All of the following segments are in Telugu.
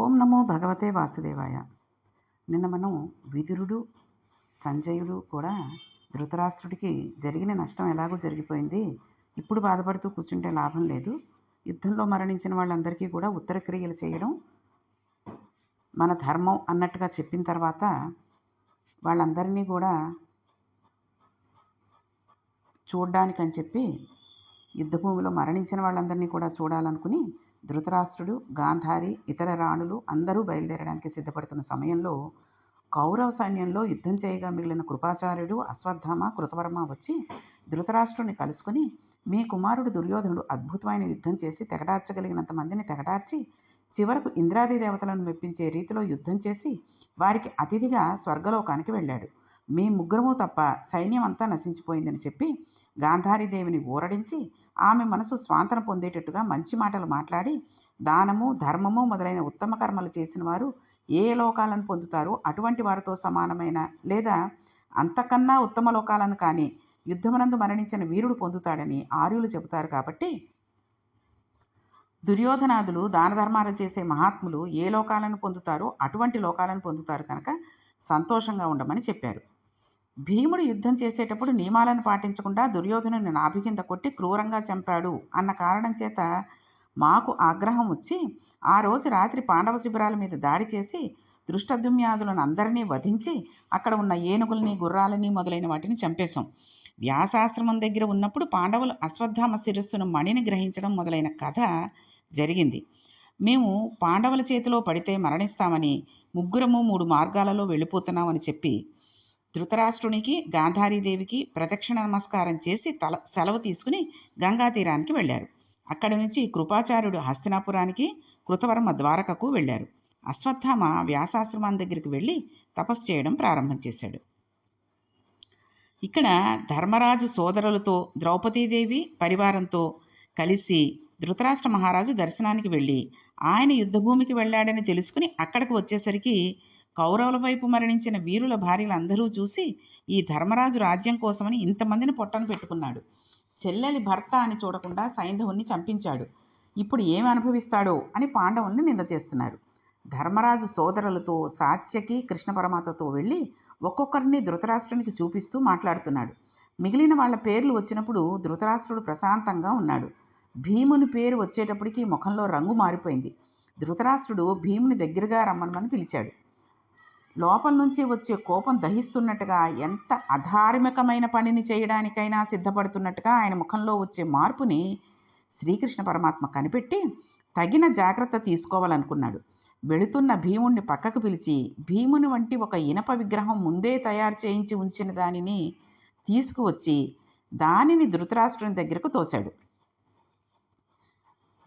ఓం నమో భగవతే వాసుదేవాయ. నిన్న మనం విదురుడు సంజయుడు కూడా ధృతరాష్ట్రుడికి జరిగిన నష్టం ఎలాగో జరిగిపోయింది. ఇప్పుడు బాధపడుతూ కూర్చుంటే లాభం లేదు. యుద్ధంలో మరణించిన వాళ్ళందరికీ కూడా ఉత్తర క్రియలు చేయడం మన ధర్మం అన్నట్టుగా చెప్పిన తర్వాత వాళ్ళందరినీ కూడా చూడ్డానికని చెప్పి యుద్ధభూమిలో మరణించిన వాళ్ళందరినీ కూడా చూడాలనుకుని ధృతరాష్ట్రుడు గాంధారి ఇతర రాణులు అందరూ బయలుదేరడానికి సిద్ధపడుతున్న సమయంలో కౌరవ సైన్యంలో యుద్ధం చేయగా మిగిలిన కృపాచార్యుడు అశ్వత్థామ కృతవర్మ వచ్చి ధృతరాష్ట్రుని కలుసుకుని మీ కుమారుడు దుర్యోధనుడు అద్భుతమైన యుద్ధం చేసి తెగటార్చగలిగినంత మందిని తెగటార్చి చివరకు ఇంద్రాది దేవతలను మెప్పించే రీతిలో యుద్ధం చేసి వారికి అతిథిగా స్వర్గలోకానికి వెళ్ళాడు. మీ ముగ్గురము తప్ప సైన్యం అంతా నశించిపోయిందని చెప్పి గాంధారీదేవిని ఊరడించి ఆమె మనసు స్వాంతన పొందేటట్టుగా మంచి మాటలు మాట్లాడి దానము ధర్మము మొదలైన ఉత్తమ కర్మలు చేసిన వారు ఏ లోకాలను పొందుతారో? అటువంటి వారితో సమానమైన లేదా అంతకన్నా ఉత్తమ లోకాలను కానీ యుద్ధమునందు మరణించిన వీరుడు పొందుతాడని ఆర్యులు చెబుతారు కాబట్టి దుర్యోధనాదులు దాన ధర్మాలు చేసే మహాత్ములు ఏ లోకాలను పొందుతారో అటువంటి లోకాలను పొందుతారు కనుక సంతోషంగా ఉండమని చెప్పారు. భీముడు యుద్ధం చేసేటప్పుడు నియమాలను పాటించకుండా దుర్యోధనుని నాభి కింద కొట్టి క్రూరంగా చంపాడు అన్న కారణం చేత మాకు ఆగ్రహం వచ్చి ఆ రోజు రాత్రి పాండవ శిబిరాల మీద దాడి చేసి దృష్టదుమ్యాదులను అందరినీ వధించి అక్కడ ఉన్న ఏనుగుల్ని గుర్రాలని మొదలైన వాటిని చంపేశాం. వ్యాసాశ్రమం దగ్గర ఉన్నప్పుడు పాండవులు అశ్వత్థామ శిరస్సును మణిని గ్రహించడం మొదలైన కథ జరిగింది. మేము పాండవుల చేతిలో పడితే మరణిస్తామని ముగ్గురము మూడు మార్గాలలో వెళ్ళిపోతున్నామని చెప్పి ధృతరాష్ట్రునికి గాంధారీదేవికి ప్రదక్షిణ నమస్కారం చేసి తల సెలవు తీసుకుని గంగా తీరానికి వెళ్ళారు. అక్కడి నుంచి కృపాచార్యుడు హస్తినాపురానికి కృతవర్మ ద్వారకకు వెళ్ళారు. అశ్వత్థామ వ్యాసాశ్రమం దగ్గరికి వెళ్ళి తపస్సు చేయడం ప్రారంభం చేశాడు. ఇక్కడ ధర్మరాజు సోదరులతో ద్రౌపదీదేవి పరివారంతో కలిసి ధృతరాష్ట్ర మహారాజు దర్శనానికి వెళ్ళి ఆయన యుద్ధభూమికి వెళ్ళాడని తెలుసుకుని అక్కడికి వచ్చేసరికి కౌరవుల వైపు మరణించిన వీరుల భార్యలందరూ చూసి ఈ ధర్మరాజు రాజ్యం కోసమని ఇంతమందిని పొట్టను పెట్టుకున్నాడు. చెల్లెలి భర్త అని చూడకుండా సైంధవుణ్ణి చంపించాడు. ఇప్పుడు ఏమి అనుభవిస్తాడో అని పాండవుల్ని నింద చేస్తున్నారు. ధర్మరాజు సోదరులతో సాత్యకి కృష్ణపరమాతతో వెళ్ళి ఒక్కొక్కరిని ధృతరాష్ట్రునికి చూపిస్తూ మాట్లాడుతున్నాడు. మిగిలిన వాళ్ళ పేర్లు వచ్చినప్పుడు ధృతరాష్ట్రుడు ప్రశాంతంగా ఉన్నాడు. భీముని పేరు వచ్చేటప్పటికి ముఖంలో రంగు మారిపోయింది. ధృతరాష్ట్రుడు భీముని దగ్గరగా రమ్మనమని పిలిచాడు. లోపల నుంచి వచ్చే కోపం దహిస్తున్నట్టుగా ఎంత అధార్మికమైన పనిని చేయడానికైనా సిద్ధపడుతున్నట్టుగా ఆయన ముఖంలో వచ్చే మార్పుని శ్రీకృష్ణ పరమాత్మ కనిపెట్టి తగిన జాగ్రత్త తీసుకోవాలనుకున్నాడు. వెళుతున్న భీముణ్ణి పక్కకు పిలిచి భీముని వంటి ఒక ఇనప విగ్రహం ముందే తయారు చేయించి ఉంచిన దానిని తీసుకువచ్చి దానిని ధృతరాష్ట్రుని దగ్గరకు తోశాడు.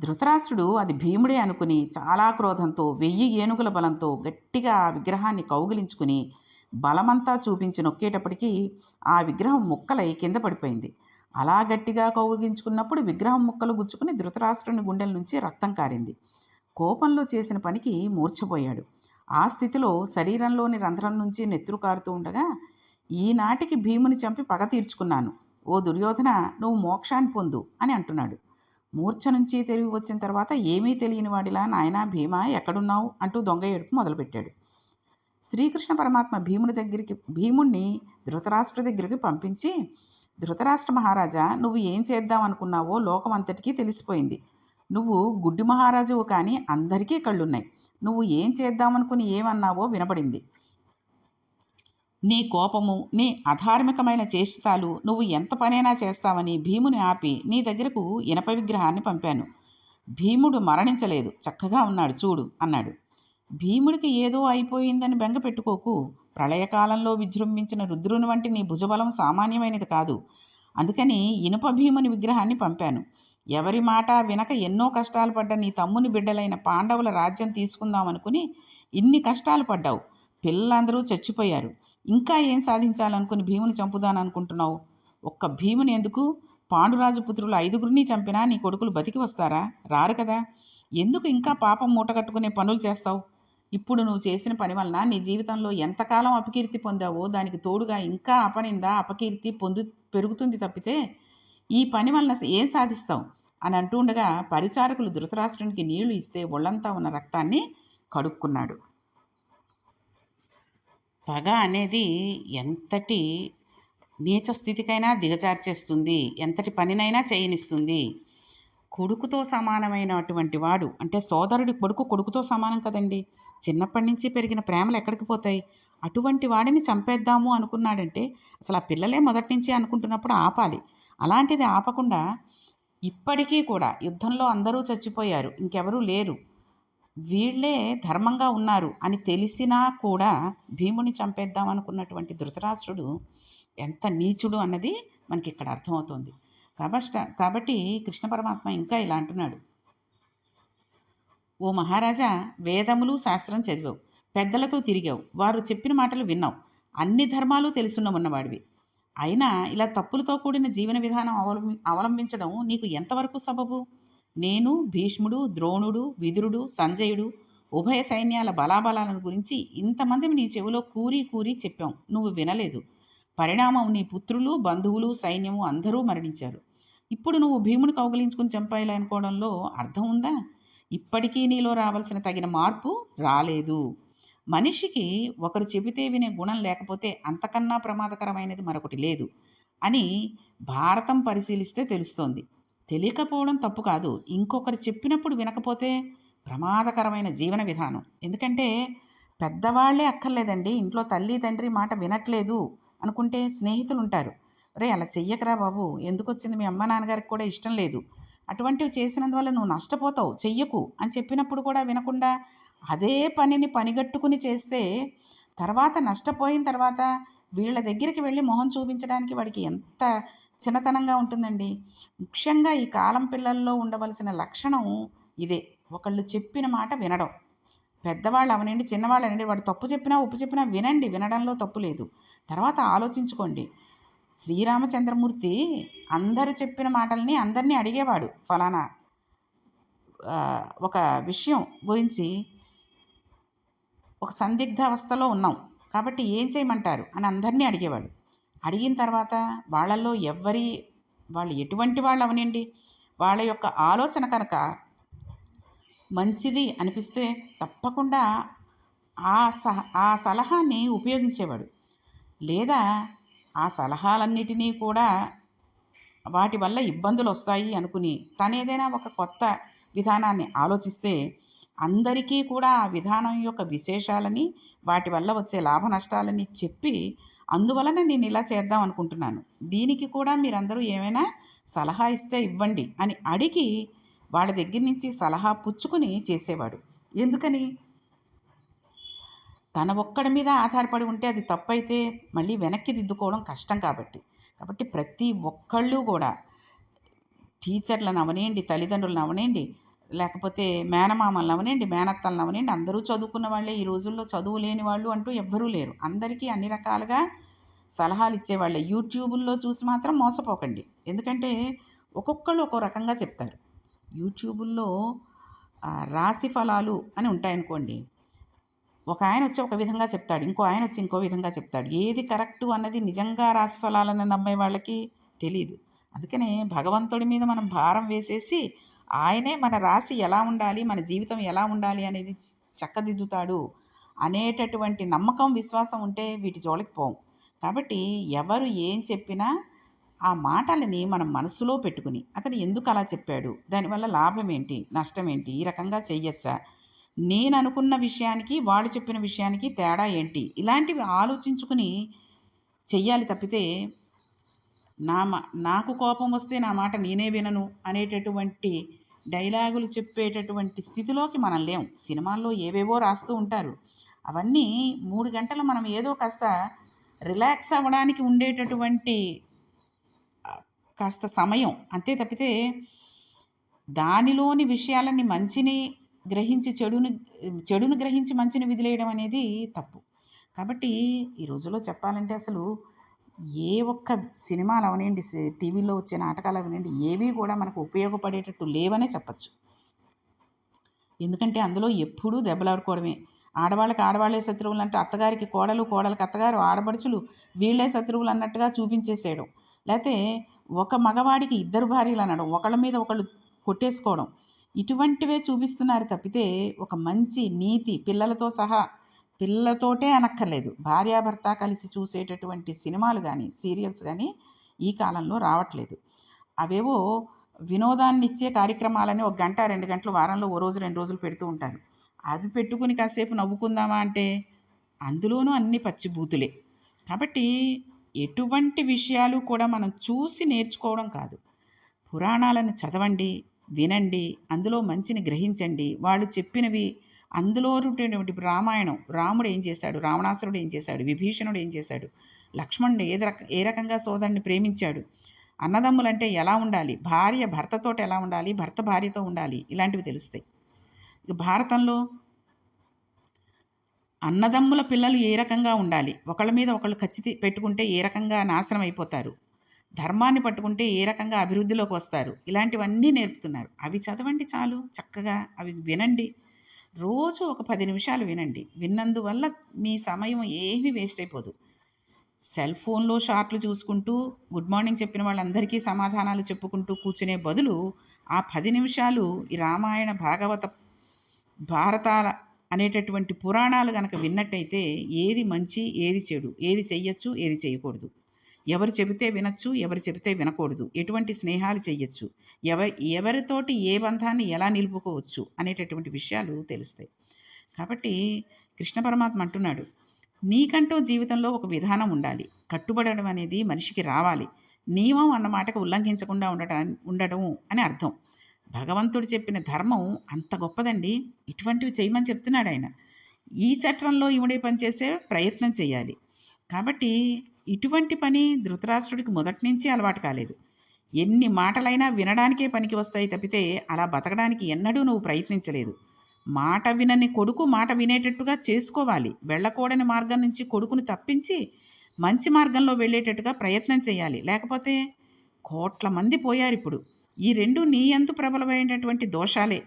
ధృతరాష్ట్రుడు అది భీముడే అనుకుని చాలా క్రోధంతో వెయ్యి ఏనుగుల బలంతో గట్టిగా ఆ విగ్రహాన్ని కౌగిలించుకుని బలమంతా చూపించి నొక్కేటప్పటికీ ఆ విగ్రహం ముక్కలై కింద పడిపోయింది. అలా గట్టిగా కౌగిలించుకున్నప్పుడు విగ్రహం ముక్కలు గుచ్చుకుని ధృతరాష్ట్రుని గుండెల నుంచి రక్తం కారింది. కోపంలో చేసిన పనికి మూర్ఛపోయాడు. ఆ స్థితిలో శరీరంలోని రంధ్రం నుంచి నెత్తురు కారుతూ ఉండగా ఈనాటికి భీముని చంపి పగ తీర్చుకున్నాను. ఓ దుర్యోధన నువ్వు మోక్షాన్ని పొందు అని అంటున్నాడు. మూర్ఛ నుంచి తిరిగి వచ్చిన తర్వాత ఏమీ తెలియని వాడిలా నాయనా భీమా ఎక్కడున్నావు? అంటూ దొంగ ఏడుపు మొదలుపెట్టాడు. శ్రీకృష్ణ పరమాత్మ భీముని దగ్గరికి భీముణ్ణి ధృతరాష్ట్ర దగ్గరికి పంపించి ధృతరాష్ట్ర మహారాజా నువ్వు ఏం చేద్దాం అనుకున్నావో లోకం అంతటికీ తెలిసిపోయింది. నువ్వు గుడ్డి మహారాజువు కానీ అందరికీ కళ్ళున్నాయి. నువ్వు ఏం చేద్దామనుకుని ఏమన్నావో వినపడింది నీ కోపము నీ అధార్మికమైన చేష్టాలు నువ్వు ఎంత పనైనా చేస్తావని భీముని ఆపి నీ దగ్గరకు ఇనప విగ్రహాన్ని పంపాను. భీముడు మరణించలేదు. చక్కగా ఉన్నాడు. చూడు అన్నాడు. భీముడికి ఏదో అయిపోయిందని బెంగ పెట్టుకోకు. ప్రళయకాలంలో విజృంభించిన రుద్రుని వంటి నీ భుజబలం సామాన్యమైనది కాదు. అందుకని ఇనుప భీముని విగ్రహాన్ని పంపాను. ఎవరి మాట వినక ఎన్నో కష్టాలు పడ్డ నీ తమ్ముని బిడ్డలైన పాండవుల రాజ్యం తీసుకుందామనుకుని ఇన్ని కష్టాలు పడ్డావు. పిల్లలందరూ చచ్చిపోయారు. ఇంకా ఏం సాధించాలనుకుని భీముని చంపుదాననుకుంటున్నావు? ఒక్క భీముని ఎందుకు? పాండురాజు పుత్రులు ఐదుగురిని చంపినా నీ కొడుకులు బతికి వస్తారా? రారు కదా. ఎందుకు ఇంకా పాపం మూటగట్టుకునే పనులు చేస్తావు? ఇప్పుడు నువ్వు చేసిన పని వలన నీ జీవితంలో ఎంతకాలం అపకీర్తి పొందావో దానికి తోడుగా ఇంకా అపనింద అపకీర్తి పొందు పెరుగుతుంది తప్పితే ఈ పని వలన ఏం సాధిస్తావు? అని అంటూ ఉండగా పరిచారకులు ధృతరాష్ట్రునికి నీళ్ళు ఇస్తే ఒళ్ళంతా ఉన్న రక్తాన్ని కడుక్కున్నాడు. పగ అనేది ఎంతటి నీచ స్థితికైనా దిగజార్చేస్తుంది ఎంతటి పనినైనా చేయనిస్తుంది. కొడుకుతో సమానమైనటువంటి వాడు అంటే సోదరుడి కొడుకు కొడుకుతో సమానం కదండి. చిన్నప్పటి నుంచి పెరిగిన ప్రేమలు ఎక్కడికి పోతాయి? అటువంటి వాడిని చంపేద్దాము అనుకున్నాడంటే అసలు ఆ పిల్లలే మొదటి నుంచి అనుకుంటున్నప్పుడు ఆపాలి. అలాంటిది ఆపకుండా ఇప్పటికీ కూడా యుద్ధంలో అందరూ చచ్చిపోయారు ఇంకెవరూ లేరు. వీళ్ళే ధర్మంగా ఉన్నారు అని తెలిసినా కూడా భీముని చంపేద్దాం అనుకున్నటువంటి ధృతరాష్ట్రుడు ఎంత నీచుడు అన్నది మనకి ఇక్కడ అర్థమవుతుంది. కాబట్టి కాబట్టి కృష్ణ పరమాత్మ ఇంకా ఇలా అంటున్నాడు. ఓ మహారాజా వేదములు శాస్త్రం చదివావు పెద్దలతో తిరిగావు వారు చెప్పిన మాటలు విన్నావు అన్ని ధర్మాలు తెలుసున్న ఉన్నవాడివి. అయినా ఇలా తప్పులతో కూడిన జీవన విధానం అవలంబి అవలంబించడం నీకు ఎంతవరకు సబబు? నేను భీష్ముడు ద్రోణుడు విదురుడు సంజయుడు ఉభయ సైన్యాల బలాబలాలను గురించి ఇంతమంది నీ చెవిలో కూరి కూరి చెప్పాం. నువ్వు వినలేదు. పరిణామం నీ పుత్రులు బంధువులు సైన్యము అందరూ మరణించారు. ఇప్పుడు నువ్వు భీముని కౌగిలించుకుని చంపాలనుకోవడంలో అర్థం ఉందా? ఇప్పటికీ నీలో రావాల్సిన తగిన మార్పు రాలేదు. మనిషికి ఒకరు చెబితే వినే గుణం లేకపోతే అంతకన్నా ప్రమాదకరమైనది మరొకటి లేదు అని భారతం పరిశీలిస్తే తెలుస్తోంది. తెలియకపోవడం తప్పు కాదు. ఇంకొకరు చెప్పినప్పుడు వినకపోతే ప్రమాదకరమైన జీవన విధానం. ఎందుకంటే పెద్దవాళ్ళే అక్కర్లేదండి. ఇంట్లో తల్లి తండ్రి మాట వినట్లేదు అనుకుంటే స్నేహితులు ఉంటారు రే అలా చెయ్యకరా బాబు. ఎందుకు వచ్చింది మీ అమ్మ నాన్నగారికి కూడా ఇష్టం లేదు. అటువంటివి చేసినందువల్ల నువ్వు నష్టపోతావు. చెయ్యకు అని చెప్పినప్పుడు కూడా వినకుండా అదే పనిని పనిగట్టుకుని చేస్తే తర్వాత నష్టపోయిన తర్వాత వీళ్ళ దగ్గరికి వెళ్ళి మొహం చూపించడానికి వాడికి ఎంత చిన్నతనంగా ఉంటుందండి. ముఖ్యంగా ఈ కాలం పిల్లల్లో ఉండవలసిన లక్షణం ఇదే. ఒకళ్ళు చెప్పిన మాట వినడం. పెద్దవాళ్ళు అవనండి చిన్నవాళ్ళు అనండి వాడు తప్పు చెప్పినా ఉప్పు చెప్పినా వినండి. వినడంలో తప్పు లేదు. తర్వాత ఆలోచించుకోండి. శ్రీరామచంద్రమూర్తి అందరు చెప్పిన మాటల్ని అందరినీ అడిగేవాడు. ఫలానా ఒక విషయం గురించి ఒక సందిగ్ధ అవస్థలో ఉన్నాం. కాబట్టి ఏం చేయమంటారు? అని అందరినీ అడిగేవాడు. అడిగిన తర్వాత వాళ్ళల్లో ఎవ్వరి వాళ్ళు ఎటువంటి వాళ్ళు అవనండి? వాళ్ళ యొక్క ఆలోచన కనుక మంచిది అనిపిస్తే తప్పకుండా ఆ సహ ఆ సలహాన్ని ఉపయోగించేవాడు. లేదా ఆ సలహాలన్నిటినీ కూడా వాటి వల్ల ఇబ్బందులు వస్తాయి అనుకుని తను ఏదైనా ఒక కొత్త విధానాన్ని ఆలోచిస్తే అందరికీ కూడా ఆ విధానం యొక్క విశేషాలని వాటి వల్ల వచ్చే లాభ నష్టాలని చెప్పి అందువలన నేను ఇలా చేద్దాం అనుకుంటున్నాను. దీనికి కూడా మీరందరూ ఏమైనా సలహా ఇస్తే ఇవ్వండి అని అడిగి వాళ్ళ దగ్గర నుంచి సలహా పుచ్చుకుని చేసేవాడు. ఎందుకని? తన ఒక్కడి మీద ఆధారపడి ఉంటే అది తప్పైతే మళ్ళీ వెనక్కి దిద్దుకోవడం కష్టం కాబట్టి. కాబట్టి ప్రతి ఒక్కళ్ళు కూడా టీచర్లను అవనేయండి తల్లిదండ్రులను అవనేయండి లేకపోతే మేనమామలను అవనండి మేనత్తలను అవనండి అందరూ చదువుకున్న వాళ్ళే ఈ రోజుల్లో చదువు లేని వాళ్ళు అంటూ ఎవ్వరూ లేరు. అందరికీ అన్ని రకాలుగా సలహాలు ఇచ్చేవాళ్ళే. యూట్యూబుల్లో చూసి మాత్రం మోసపోకండి. ఎందుకంటే ఒక్కొక్కళ్ళు ఒక్కో రకంగా చెప్తారు. యూట్యూబుల్లో రాశి ఫలాలు అని ఉంటాయనుకోండి. ఒక ఆయన వచ్చి ఒక విధంగా చెప్తాడు ఇంకో ఆయన వచ్చి ఇంకో విధంగా చెప్తాడు. ఏది కరెక్టు అన్నది నిజంగా రాశి ఫలాలను నమ్మే వాళ్ళకి తెలియదు అందుకనే భగవంతుడి మీద మనం భారం వేసేసి ఆయనే మన రాశి ఎలా ఉండాలి మన జీవితం ఎలా ఉండాలి అనేది చక్కదిద్దుతాడు అనేటటువంటి నమ్మకం విశ్వాసం ఉంటే వీటి జోలికి పోం. కాబట్టి ఎవరు ఏం చెప్పినా ఆ మాటలని మనం మనసులో పెట్టుకుని అతను ఎందుకు అలా చెప్పాడు దానివల్ల లాభం ఏంటి నష్టం ఏంటి ఈ రకంగా చెయ్యొచ్చా? నేను అనుకున్న విషయానికి వాళ్ళు చెప్పిన విషయానికి తేడా ఏంటి? ఇలాంటివి ఆలోచించుకుని చెయ్యాలి తప్పితే నా మా నాకు కోపం వస్తే నా మాట నేనే వినను అనేటటువంటి డైలాగులు చెప్పేటటువంటి స్థితిలోకి మనం లేం. సినిమాల్లో ఏవేవో రాస్తూ ఉంటారు. అవన్నీ మూడు గంటలు మనం ఏదో కాస్త రిలాక్స్ అవ్వడానికి ఉండేటటువంటి కాస్త సమయం. అంతే తప్పితే దానిలోని విషయాలన్నీ మంచిని గ్రహించి చెడుని చెడును గ్రహించి మంచిని విదిలేయడం అనేది తప్పు. కాబట్టి ఈ రోజుల్లో చెప్పాలంటే అసలు ఏ ఒక్క సినిమాలు అవనండి టీవీలో వచ్చే నాటకాలు అవనండి ఏవి కూడా మనకు ఉపయోగపడేటట్టు లేవనే చెప్పచ్చు. ఎందుకంటే అందులో ఎప్పుడూ దెబ్బలాడుకోవడమే. ఆడవాళ్ళకి ఆడవాళ్ళే శత్రువులు అంటే అత్తగారికి కోడలు కోడలకి అత్తగారు ఆడపడుచులు వీళ్ళే శత్రువులు అన్నట్టుగా చూపించేసేయడం. లేకపోతే ఒక మగవాడికి ఇద్దరు భార్యలు అనడం ఒకళ్ళ మీద ఒకళ్ళు కొట్టేసుకోవడం ఇటువంటివే చూపిస్తున్నారు తప్పితే ఒక మంచి నీతి పిల్లలతో సహా పిల్లలతోటే అనక్కర్లేదు. భార్యాభర్త కలిసి చూసేటటువంటి సినిమాలు కానీ సీరియల్స్ కానీ ఈ కాలంలో రావట్లేదు. అవేవో వినోదాన్ని ఇచ్చే కార్యక్రమాలని ఒక గంట రెండు గంటలు వారంలో ఓ రోజు రెండు రోజులు పెడుతూ ఉంటారు. అది పెట్టుకుని కాసేపు నవ్వుకుందామా అంటే అందులోనూ అన్ని పచ్చిబూతులే కాబట్టి ఎటువంటి విషయాలు కూడా మనం చూసి నేర్చుకోవడం కాదు. పురాణాలను చదవండి వినండి అందులో మంచిని గ్రహించండి. వాళ్ళు చెప్పినవి అందులో ఉన్నటువంటి రామాయణం రాముడు ఏం చేశాడు? రావణాసురుడు ఏం చేశాడు? విభీషణుడు ఏం చేశాడు? లక్ష్మణుడు ఏ రక ఏ రకంగా సోదరుని ప్రేమించాడు? అన్నదమ్ములంటే ఎలా ఉండాలి? భార్య భర్తతోటి ఎలా ఉండాలి? భర్త భార్యతో ఉండాలి? ఇలాంటివి తెలుస్తాయి. ఇక భారతంలో అన్నదమ్ముల పిల్లలు ఏ రకంగా ఉండాలి? ఒకళ్ళ మీద ఒకళ్ళు ఖచ్చితి పెట్టుకుంటే ఏ రకంగా నాశనం అయిపోతారు? ధర్మాన్ని పట్టుకుంటే ఏ రకంగా అభివృద్ధిలోకి వస్తారు? ఇలాంటివన్నీ నేర్పుతున్నారు. అవి చదవండి చాలు చక్కగా అవి వినండి. రోజు ఒక పది నిమిషాలు వినండి. విన్నందువల్ల మీ సమయం ఏమీ వేస్ట్ అయిపోదు. సెల్ ఫోన్లో షార్ట్లు చూసుకుంటూ గుడ్ మార్నింగ్ చెప్పిన వాళ్ళందరికీ సమాధానాలు చెప్పుకుంటూ కూర్చునే బదులు ఆ పది నిమిషాలు ఈ రామాయణ భాగవత భారతాల అనేటటువంటి పురాణాలు కనుక విన్నట్టయితే ఏది మంచి ఏది చెడు ఏది చెయ్యొచ్చు ఏది చేయకూడదు ఎవరు చెబితే వినొచ్చు ఎవరు చెబితే వినకూడదు. ఎటువంటి స్నేహాలు చేయొచ్చు ఎవరి ఎవరితోటి ఏ బంధాన్ని ఎలా నిలుపుకోవచ్చు అనేటటువంటి విషయాలు తెలుస్తాయి. కాబట్టి కృష్ణ పరమాత్మ అంటున్నాడు నీకంటూ జీవితంలో ఒక విధానం ఉండాలి. కట్టుబడడం అనేది మనిషికి రావాలి. నియమం అన్న మాటకు ఉల్లంఘించకుండా ఉండటం ఉండడం అని అర్థం. భగవంతుడు చెప్పిన ధర్మం అంత గొప్పదండి. ఇటువంటివి చేయమని చెప్తున్నాడు ఆయన. ఈ చట్రంలో ఇముడే పని చేసే ప్రయత్నం చేయాలి. కాబట్టి ఇటువంటి పని ధృతరాష్ట్రుడికి మొదటి నుంచి అలవాటు కాలేదు. ఎన్ని మాటలైనా వినడానికే పనికి వస్తాయి తప్పితే అలా బతకడానికి ఎన్నడూ నువ్వు ప్రయత్నించలేదు. మాట వినని కొడుకు మాట వినేటట్టుగా చేసుకోవాలి. వెళ్ళకూడని మార్గం నుంచి కొడుకుని తప్పించి మంచి మార్గంలో వెళ్ళేటట్టుగా ప్రయత్నం చేయాలి. లేకపోతే కోట్ల మంది పోయారు ఇప్పుడు ఈ రెండు నీ ఎందు ప్రబలమైనటువంటి దోషాలే.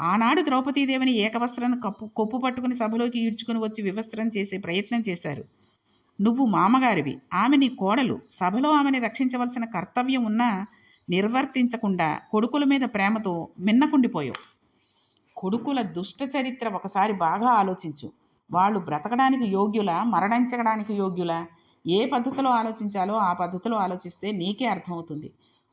ఆనాడు ద్రౌపదీదేవిని ఏకవస్త్రాన్ని కప్పు కొప్పు పట్టుకుని సభలోకి ఈడ్చుకుని వచ్చి వివస్త్రం చేసే ప్రయత్నం చేశారు. నువ్వు మామగారివి. ఆమె నీ కోడలు. సభలో ఆమెని రక్షించవలసిన కర్తవ్యం ఉన్నా నిర్వర్తించకుండా కొడుకుల మీద ప్రేమతో మిన్నకుండిపోయావు. కొడుకుల దుష్ట చరిత్ర ఒకసారి బాగా ఆలోచించు. వాళ్ళు బ్రతకడానికి యోగ్యులా? మరణించడానికి యోగ్యులా? ఏ పద్ధతిలో ఆలోచించాలో ఆ పద్ధతిలో ఆలోచిస్తే నీకే అర్థమవుతుంది.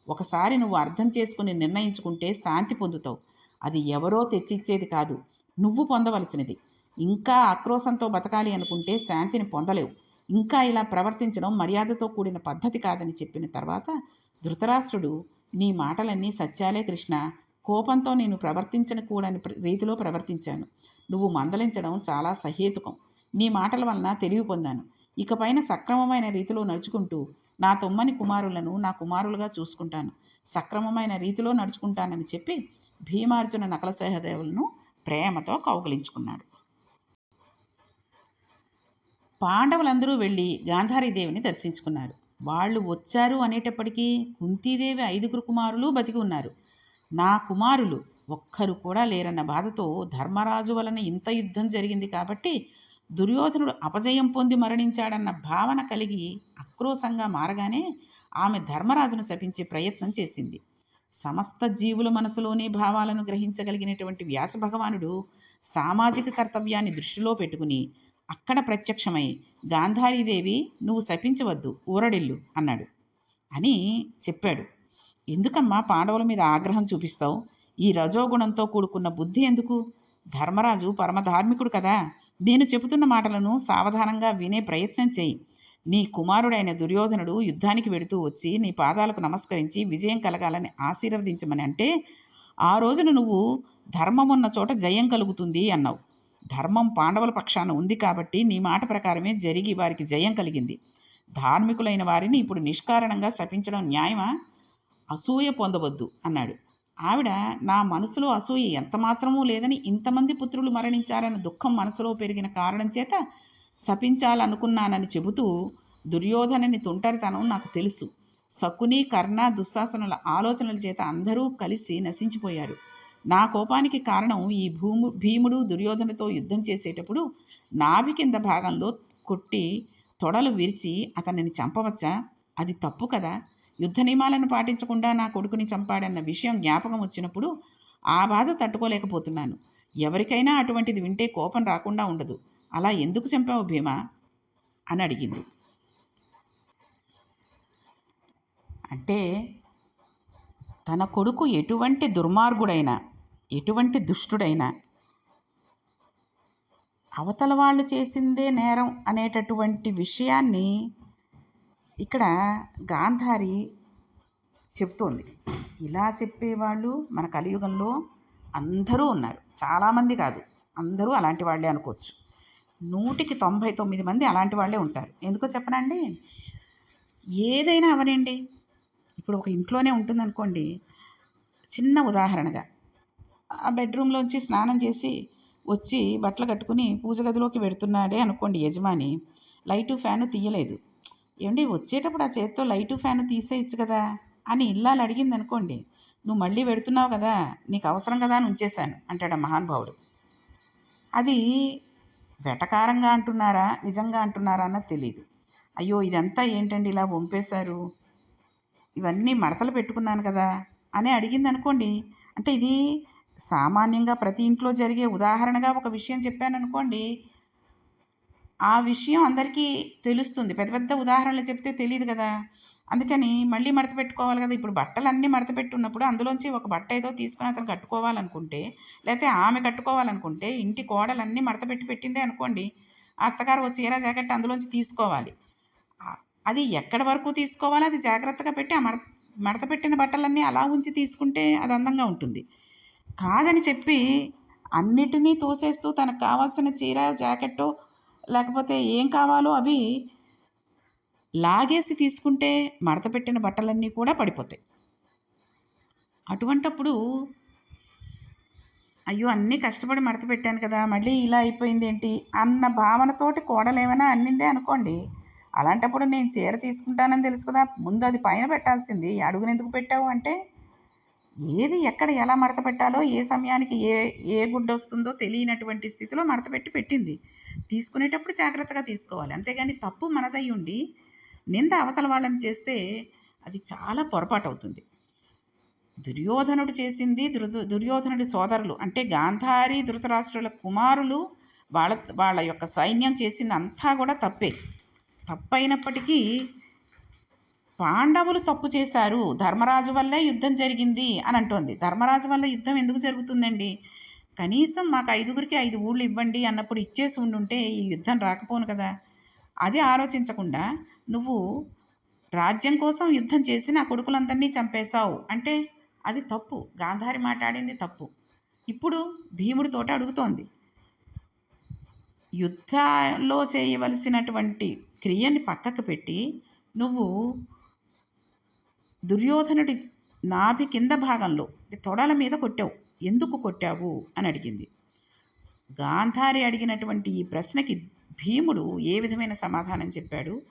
ఒకసారి నువ్వు అర్థం చేసుకుని నిర్ణయించుకుంటే శాంతి పొందుతావు. అది ఎవరో తెచ్చిచ్చేది కాదు. నువ్వు పొందవలసినది. ఇంకా ఆక్రోశంతో బతకాలి అనుకుంటే శాంతిని పొందలేవు. ఇంకా ఇలా ప్రవర్తించడం మర్యాదతో కూడిన పద్ధతి కాదని చెప్పిన తర్వాత ధృతరాష్ట్రుడు నీ మాటలన్నీ సత్యాలే కృష్ణ. కోపంతో నేను ప్రవర్తించకూడని రీతిలో ప్రవర్తించాను. నువ్వు మందలించడం చాలా సహేతుకం. నీ మాటల వలన తెలివి పొందాను. ఇకపైన సక్రమమైన రీతిలో నడుచుకుంటూ నా తొమ్మని కుమారులను నా కుమారులుగా చూసుకుంటాను. సక్రమమైన రీతిలో నడుచుకుంటానని చెప్పి భీమార్జున నకల సహదేవులను ప్రేమతో కౌగిలించుకున్నాడు. పాండవులందరూ వెళ్ళి గాంధారీదేవిని దర్శించుకున్నారు. వాళ్ళు వచ్చారు అనేటప్పటికీ కుంతీదేవి ఐదుగురు కుమారులు బతికి ఉన్నారు. నా కుమారులు ఒక్కరు కూడా లేరన్న బాధతో ధర్మరాజు వలన ఇంత యుద్ధం జరిగింది కాబట్టి దుర్యోధనుడు అపజయం పొంది మరణించాడన్న భావన కలిగి ఆక్రోశంగా మారగానే ఆమె ధర్మరాజును శపించే ప్రయత్నం చేసింది. సమస్త జీవుల మనసులోని భావాలను గ్రహించగలిగినటువంటి వ్యాస భగవానుడు సామాజిక కర్తవ్యాన్ని దృష్టిలో పెట్టుకుని అక్కడ ప్రత్యక్షమై గాంధారీదేవి నువ్వు శపించవద్దు ఊరడిల్లు అన్నాడు. అని చెప్పాడు. ఎందుకమ్మా పాండవుల మీద ఆగ్రహం చూపిస్తావు? ఈ రజోగుణంతో కూడుకున్న బుద్ధి ఎందుకు? ధర్మరాజు పరమధార్మికుడు కదా. నేను చెబుతున్న మాటలను సావధానంగా వినే ప్రయత్నం చేయి. నీ కుమారుడైన దుర్యోధనుడు యుద్ధానికి వెడుతూ వచ్చి నీ పాదాలకు నమస్కరించి విజయం కలగాలని ఆశీర్వదించమని అంటే ఆ రోజున నువ్వు ధర్మం ఉన్న చోట జయం కలుగుతుంది అన్నావు. ధర్మం పాండవుల పక్షాన ఉంది కాబట్టి నీ మాట ప్రకారమే జరిగి వారికి జయం కలిగింది. ధార్మికులైన వారిని ఇప్పుడు నిష్కారణంగా శపించడం న్యాయమా? అసూయ పొందవద్దు అన్నాడు. ఆవిడ నా మనసులో అసూయ ఎంత మాత్రమూ లేదని ఇంతమంది పుత్రులు మరణించారన్న దుఃఖం మనసులో పెరిగిన కారణం చేత శపించాలనుకున్నానని చెబుతూ దుర్యోధనని తుంటరితనం నాకు తెలుసు. శకుని కర్ణ దుశ్శాసనుల ఆలోచనల చేత అందరూ కలిసి నశించిపోయారు. నా కోపానికి కారణం ఈ భూము భీముడు దుర్యోధనతో యుద్ధం చేసేటప్పుడు నాభి కింద భాగంలో కొట్టి తొడలు విరిచి అతనిని చంపవచ్చా? అది తప్పు కదా. యుద్ధ నియమాలను పాటించకుండా నా కొడుకుని చంపాడన్న విషయం జ్ఞాపకం వచ్చినప్పుడు ఆ బాధ తట్టుకోలేకపోతున్నాను. ఎవరికైనా అటువంటిది వింటే కోపం రాకుండా ఉండదు. అలా ఎందుకు చంపావు భీమా? అని అడిగింది. అంటే తన కొడుకు ఎటువంటి దుర్మార్గుడైనా ఎటువంటి దుష్టుడైనా అవతల వాళ్ళు చేసిందే నేరం అనేటటువంటి విషయాన్ని ఇక్కడ గాంధారి చెప్తోంది. ఇలా చెప్పేవాళ్ళు మన కలియుగంలో అందరూ ఉన్నారు. చాలామంది కాదు. అందరూ అలాంటి వాళ్ళే అనుకోవచ్చు. నూటికి తొంభై తొమ్మిది మంది అలాంటి వాళ్ళే ఉంటారు. ఎందుకో చెప్పనండి? ఏదైనా అవనండి. ఇప్పుడు ఒక ఇంట్లోనే ఉంటుందనుకోండి. చిన్న ఉదాహరణగా ఆ బెడ్రూమ్లోంచి స్నానం చేసి వచ్చి బట్టలు కట్టుకుని పూజ గదిలోకి పెడుతున్నాడే అనుకోండి యజమాని. లైటు ఫ్యాను తీయలేదు. ఏమండి వచ్చేటప్పుడు ఆ చేత్తో లైటు ఫ్యాను తీసేయచ్చు కదా? అని ఇల్లాలు అడిగింది అనుకోండి నువ్వు మళ్ళీ పెడుతున్నావు కదా నీకు అవసరం కదా అని ఉంచేశాను అంటాడు ఆ మహానుభావుడు. అది వెటకారంగా అంటున్నారా నిజంగా అంటున్నారా అన్నది తెలియదు అయ్యో ఇదంతా ఏంటండి ఇలా వంపేశారు? ఇవన్నీ మడతలు పెట్టుకున్నాను కదా? అని అడిగింది అనుకోండి అంటే ఇది సామాన్యంగా ప్రతి ఇంట్లో జరిగే ఉదాహరణగా ఒక విషయం చెప్పాను అనుకోండి ఆ విషయం అందరికీ తెలుస్తుంది. పెద్ద పెద్ద ఉదాహరణలు చెప్తే తెలియదు కదా. అందుకని మళ్ళీ మడత పెట్టుకోవాలి కదా. ఇప్పుడు బట్టలు అన్నీ మడత పెట్టున్నప్పుడు అందులోంచి ఒక బట్ట ఏదో తీసుకుని అతను కట్టుకోవాలనుకుంటే లేకపోతే ఆమె కట్టుకోవాలనుకుంటే ఇంటి కోడలన్నీ మడత పెట్టి పెట్టిందే అనుకోండి అత్తగారు వచ్చి చీర జాకెట్ అందులోంచి తీసుకోవాలి. అది ఎక్కడి వరకు తీసుకోవాలి అది జాగ్రత్తగా పెట్టి ఆ మడత మడత పెట్టిన బట్టలన్నీ అలా ఉంచి తీసుకుంటే అది అందంగా ఉంటుంది. కాదని చెప్పి అన్నిటినీ తోసేస్తూ తనకు కావాల్సిన చీర జాకెట్టు లేకపోతే ఏం కావాలో అవి లాగేసి తీసుకుంటే మడత పెట్టిన బట్టలన్నీ కూడా పడిపోతాయి. అటువంటప్పుడు అయ్యో అన్నీ కష్టపడి మడత పెట్టాను కదా మళ్ళీ ఇలా అయిపోయింది ఏంటి అన్న భావనతోటి కోడలేమైనా అన్నిందే అనుకోండి. అలాంటప్పుడు నేను చీర తీసుకుంటానని తెలుసు కదా ముందు అది పైన పెట్టాల్సింది. అడుగున ఎందుకు పెట్టావు అంటే ఏది ఎక్కడ ఎలా మడత పెట్టాలో ఏ సమయానికి ఏ ఏ గుడ్డ వస్తుందో తెలియనటువంటి స్థితిలో మడత పెట్టి పెట్టింది. తీసుకునేటప్పుడు జాగ్రత్తగా తీసుకోవాలి. అంతేగాని తప్పు మనదై ఉండి నింద అవతల వాళ్ళని చేస్తే అది చాలా పొరపాటు అవుతుంది దుర్యోధనుడు చేసింది దుర్ దుర్యోధనుడి సోదరులు అంటే గాంధారి ధృతరాష్ట్రుల కుమారులు వాళ్ళ వాళ్ళ యొక్క సైన్యం చేసింది అంతా కూడా తప్పే. తప్పైనప్పటికీ పాండవులు తప్పు చేశారు. ధర్మరాజు వల్లే యుద్ధం జరిగింది అని అంటోంది. ధర్మరాజు వల్ల యుద్ధం ఎందుకు జరుగుతుందండి? కనీసం మాకు ఐదుగురికి ఐదు ఊళ్ళు ఇవ్వండి అన్నప్పుడు ఇచ్చేసి ఉండుంటే ఈ యుద్ధం రాకపోను కదా. అది ఆలోచించకుండా నువ్వు రాజ్యం కోసం యుద్ధం చేసి నా కొడుకులందరినీ చంపేశావు అంటే అది తప్పు. గాంధారి మాట్లాడింది తప్పు. ఇప్పుడు భీముడితోట అడుగుతోంది. యుద్ధంలో చేయవలసినటువంటి క్రియని పక్కకు పెట్టి నువ్వు దుర్యోధనుడి నాభి కింద భాగంలో తొడల మీద కొట్టావు. ఎందుకు కొట్టావు? అని అడిగింది. గాంధారి అడిగినటువంటి ఈ ప్రశ్నకి భీముడు ఏ విధమైన సమాధానం చెప్పాడు?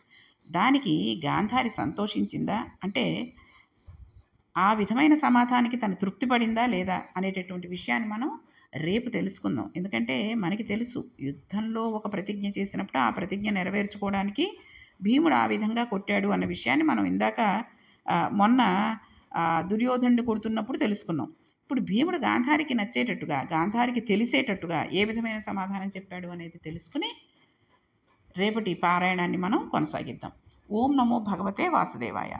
దానికి గాంధారి సంతోషించిందా? అంటే ఆ విధమైన సమాధానానికి తను తృప్తిపడిందా లేదా అనేటటువంటి విషయాన్ని మనం రేపు తెలుసుకుందాం. ఎందుకంటే మనకి తెలుసు యుద్ధంలో ఒక ప్రతిజ్ఞ చేసినప్పుడు ఆ ప్రతిజ్ఞ నెరవేర్చుకోవడానికి భీముడు ఆ విధంగా కొట్టాడు అన్న విషయాన్ని మనం ఇందాక మొన్న దుర్యోధనుడు కొడుతున్నప్పుడు తెలుసుకున్నాం. ఇప్పుడు భీముడు గాంధారికి నచ్చేటట్టుగా గాంధారికి తెలిసేటట్టుగా ఏ విధమైన సమాధానం చెప్పాడు అనేది తెలుసుకుని రేపటి పారాయణాన్ని మనం కొనసాగిద్దాం. ఓం నమో భగవతే వాసుదేవాయ.